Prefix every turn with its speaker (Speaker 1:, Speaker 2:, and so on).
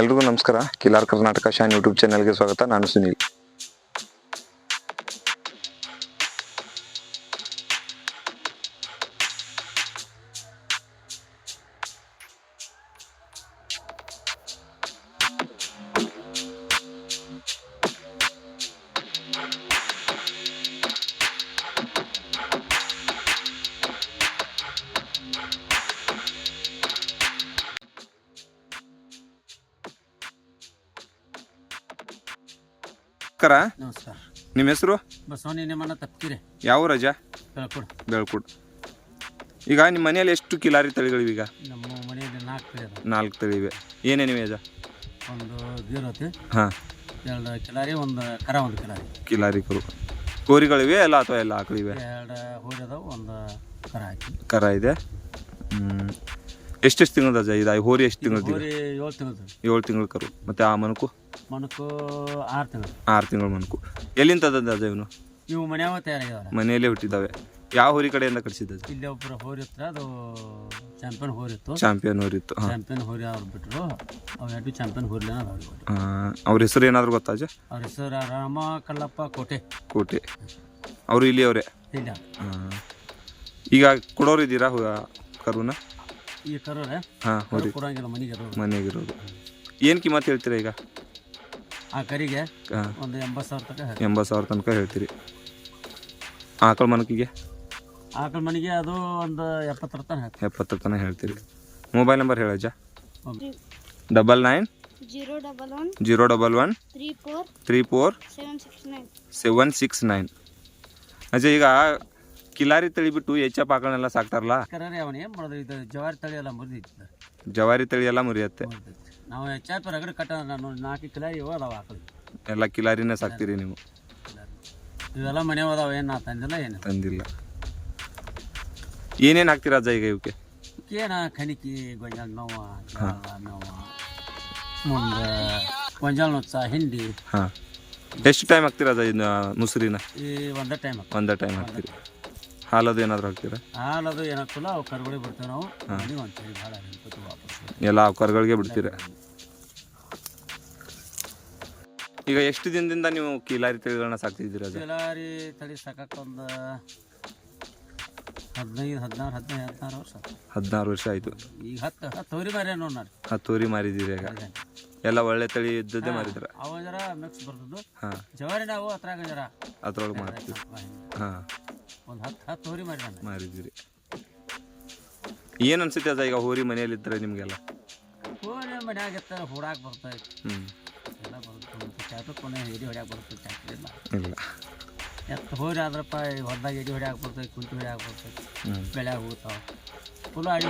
Speaker 1: ಎಲ್ರಿಗೂ ನಮಸ್ಕಾರ. ಕಿಲಾರ್ ಕರ್ನಾಟಕ ಶಾನ್ ಯೂಟ್ಯೂಬ್ ಚಾನಲ್ಗೆ ಸ್ವಾಗತ. ನಾನು ಸುನೀಲ್. ನಮಸ್ಕಾರ.
Speaker 2: ನಮಸ್ಕಾರ.
Speaker 1: ನಿಮ್ಮ ಹೆಸರು?
Speaker 2: ಬಸವನಿ ನಿಮ್ಮನ್ನ ತಪ್ಪಿರಿ
Speaker 1: ಯಾವ ರಜಾ?
Speaker 2: ಬೆಳ್ಕೊಡು.
Speaker 1: ಬೆಳ್ಕುಡ್. ಈಗ ನಿಮ್ಮ ಮನೆಯಲ್ಲಿ ಎಷ್ಟು ಕಿಲಾರಿ ತಳಿಗಳಿವೆ ಈಗ?
Speaker 2: ನಮ್ಮ ಮನೆಯಲ್ಲಿ ನಾಲ್ಕು ತಳಿ ಅದ
Speaker 1: ನಾಲ್ಕು ತಳಿವೆ ಏನೇನಿವೆ ಅದ?
Speaker 2: ಒಂದು ಗೀರೋತಿ
Speaker 1: ಹಾಂ.
Speaker 2: ಎರಡು ಕಿಲಾರಿ ಒಂದು ಕರ ಒಂದು ಕಿಲಾರಿ.
Speaker 1: ಕಿಲಾರಿ ಕರು. ಕೋರಿಗಳಿವೆ ಎಲ್ಲ ಅಥವಾ ಎಲ್ಲ ಆಕಳಿವೆ?
Speaker 2: ಎರಡು ಹೋರಿ ಅದಾವ ಒಂದು ಕರ ಹಾಕಿ.
Speaker 1: ಕರ ಇದೆ. ಎಷ್ಟೆಷ್ಟು ತಿಂಗಳು ಅಜ ಇದು ಹೋರಿ ಎಷ್ಟು ತಿಂಗಳು
Speaker 2: ಹೋರಿ ಏಳು ತಿಂಗಳು
Speaker 1: ಏಳು ತಿಂಗಳು ಕರು. ಮತ್ತೆ ಆ ಮನಕು?
Speaker 2: ಮನಕು ಆರು ತಿಂಗಳು.
Speaker 1: ಆರು ತಿಂಗಳು ಮನಕು. ಎಲ್ಲಿಂದ ತಂದದ್ದು ಅಜ ಇವನು?
Speaker 2: ಇವು ಮನೆಯವ ತಯಾರಾಗ್ಯಾವ
Speaker 1: ಮನೆಯಲ್ಲೇ ಹುಟ್ಟಿದ್ದಾವೆ. ಯಾವ ಹೋರಿ ಕಡೆಯಿಂದ ಕಳಿಸಿದ್ದದು
Speaker 2: ಇಲ್ಲಿ ಒಬ್ಬರ ಹೋರಿ ಹತ್ರ ಅದು ಚಾಂಪಿಯನ್ ಹೋರಿ ಇತ್ತು.
Speaker 1: ಚಾಂಪಿಯನ್ ಹೋರಿ ಇತ್ತು
Speaker 2: ಚಾಂಪಿಯನ್ ಹೋರಿ ಅವ್ರು ಬಿಟ್ಟರು ಅವ್ರ ಎರಡು ಚಾಂಪಿಯನ್ ಇವಾಗ.
Speaker 1: ಅವ್ರ ಹೆಸರು ಏನಾದರೂ ಗೊತ್ತಾ ಅಜ
Speaker 2: ಅವ್ರ ಹೆಸರು ರಾಮ ಕಲ್ಲಪ್ಪ ಕೋಟೆ.
Speaker 1: ಕೋಟೆ. ಅವರು ಇಲ್ಲಿ. ಅವರೇ
Speaker 2: ಇಲ್ಲ
Speaker 1: ಈಗ ಕೊಡೋರು ಇದ್ದೀರಾ ಕರುನ?
Speaker 2: ಈ ಕಿಮತ್
Speaker 1: ಹಾಂ ಹೋರಿ
Speaker 2: ಕೊಡಂಗಿಲ್ಲ ಮನೆಗೆ
Speaker 1: ಮನೆಗಿರೋದು. ಏನು ಕಿಮ್ಮತ್ತು ಹೇಳ್ತೀರಾ ಈಗ?
Speaker 2: ಆ ಕರಿಗೆ
Speaker 1: ಹಾಂ.
Speaker 2: ಒಂದು ಎಂಬತ್ತು ಸಾವಿರ ತನಕ ಹೇಳ್ತಾರೆ.
Speaker 1: ಎಂಬತ್ತು ಸಾವಿರ ತನಕ ಹೇಳ್ತೀರಿ. ಆಕಳ ಮನಕಿಗೆ?
Speaker 2: ಆಕಳ ಮನೆಗೆ ಅದು ಒಂದು ಎಪ್ಪತ್ತರ ತನಕ ಹೇಳ್ತಾರೆ
Speaker 1: ಎಪ್ಪತ್ತರ ತನಕ ಹೇಳ್ತೀರಿ. Mobile number ಹೇಳಜ್ಜ double nine
Speaker 3: zero double one
Speaker 1: zero double one
Speaker 3: three four
Speaker 1: three four
Speaker 3: seven six nine
Speaker 1: seven six nine ಅಜ್ಜ ಈಗ ಕಿಲಾರಿ ತಳಿ ಬಿಟ್ಟು ಎಚ್ ಎಫ್ ಆಕಳನ್ನೆಲ್ಲ ಸಾಕ್ತಾರಲ್ಲ
Speaker 2: ಕರೆ ಅವನು ಏನು ಮಾಡೋದು ಇದು ಜವಾರಿ ತಳಿ ಎಲ್ಲ ಮುರಿದಿತ್ತು
Speaker 1: ಜವಾರಿ ತಳಿ ಎಲ್ಲ ಮುರಿಯತ್ತೆ
Speaker 2: ನಾವು ಹೆಚ್ಚಾಪ ರಗಡ ಕಟ್ಟ ನಾನು ನಾಲ್ಕು ಕಿಲೋ ಇವು ಅದಾವ ಆಕಳು
Speaker 1: ಎಲ್ಲ ಕಿಲಾರಿನೇ ಸಾಕ್ತೀರಿ ನೀವು
Speaker 2: ಇವೆಲ್ಲ ಮನೆ ಅದಾವ ಏನು ನಾ ತಂದಿಲ್ಲ ಏನು
Speaker 1: ತಂದಿಲ್ಲ ಏನೇನು ಹಾಕ್ತೀರಾ ಅಜ್ಜ ಈಗ ಇವಕ್ಕೆ
Speaker 2: ಏನ ಕಣಿಕಿ ಗೊಂಜಾಳ ನೋವ ಜೋಳ ನೋವ ಮುಂದೆ ಗೊಂಜಾಳ ನುಚ್ಚ ಹಿಂಡಿ
Speaker 1: ಹಾಂ ಎಷ್ಟು ಟೈಮ್ ಹಾಕ್ತೀರಾ ಅಜ್ಜ ಇನ್ನು ಮುಸುರಿನ
Speaker 2: ಈ ಒಂದೇ ಟೈಮ್ ಹಾಕಿ
Speaker 1: ಒಂದೇ ಟೈಮ್ ಹಾಕ್ತೀರಿ ಹಾಲದು ಏನಾದರೂ ಹಾಕ್ತೀರಾ?
Speaker 2: ಹಾಲದು ಏನಾಗ್ತಿಲ್ಲ ಅವು ಕರುಗಳಿಗೆ ಬಿಡ್ತೇವೆ ನಾವು. ಮನೆಗೆ ಭಾಳ ನಿಂತ್ಕೊತೀವಿ ವಾಪಸ್
Speaker 1: ಎಲ್ಲ ಕರುಗಳಿಗೆ ಬಿಡ್ತೀರಾ? ಈಗ ಎಷ್ಟು ದಿನದಿಂದ ನೀವು ಕೀಲಾರಿ ತಳಿಗಳನ್ನ ಸಾಕ್ತಿದ್ದೀರಾ
Speaker 2: ಅದು? ತಳಿ ಸಾಕಕ್ಕೆ ಒಂದು ಹದಿನೈದು ಹದಿನಾರು ಹದಿನೈದು ಹದಿನಾರು ವರ್ಷ.
Speaker 1: ಹದಿನಾರು ವರ್ಷ ಆಯಿತು.
Speaker 2: ಈಗ ಹತ್ತು ಹತ್ತು ಹೊರಿ ಮಾರಿ ನೋಡಿ
Speaker 1: ಹತ್ತು ತೋರಿ ಮಾರಿದ್ದೀರಿ ಈಗ. ಎಲ್ಲ ಒಳ್ಳೆ ತಳಿ ಇದ್ದದ್ದೇ ಮಾರಿದ್ರ?
Speaker 2: ಅವ ಜರ ಮಿಕ್ಸ್ ಬರ್ತದ್ದು.
Speaker 1: ಹಾಂ.
Speaker 2: ಜವಾರಿ ನಾವು ಅದ್ರಾಗ ಜರ
Speaker 1: ಅದ್ರೊಳಗೆ ಮಾಡ್ತೀವಿ ಹಾಂ.
Speaker 2: ಒಂದು ಹತ್ತು ಹತ್ತು ಹೋರಿ ಮಾರಿ ನಾನು
Speaker 1: ಮಾರಿದ್ದೀರಿ. ಏನು ಅನ್ಸುತ್ತೆ ಅದ ಈಗ ಹೋರಿ ಮನೆಯಲ್ಲಿದ್ದರೆ ನಿಮಗೆಲ್ಲ?
Speaker 2: ಹೋರಿ ಮನ್ಯಾಗ ಇರ್ತಾರೆ ಹೂಡಾಕ್ ಬರ್ತೈತಿ
Speaker 1: ಹ್ಞೂ
Speaker 2: ಎಲ್ಲ ಬರ್ತದೆ ಚಾಪೆ ಕೊನೆ ಎಡಿ ಹೊಡ್ಯಾಕ ಬರ್ತದೆ ಚಾಪೆ ಇಲ್ಲ. ಎತ್ತು ಹೋರಿ ಆದ್ರಪ್ಪ ಹೊಲ್ದಾಗ ಎಡಿ ಹೊಡ್ಯಾಕ ಬರ್ತೈತೆ ಕುಂಟಿ ಹೊಡ್ಯಾಕ ಬರ್ತೈತಿ. ಬೆಳೆ ಹೋಗ್ತಾವ. ಫುಲ್ ಅಡಿ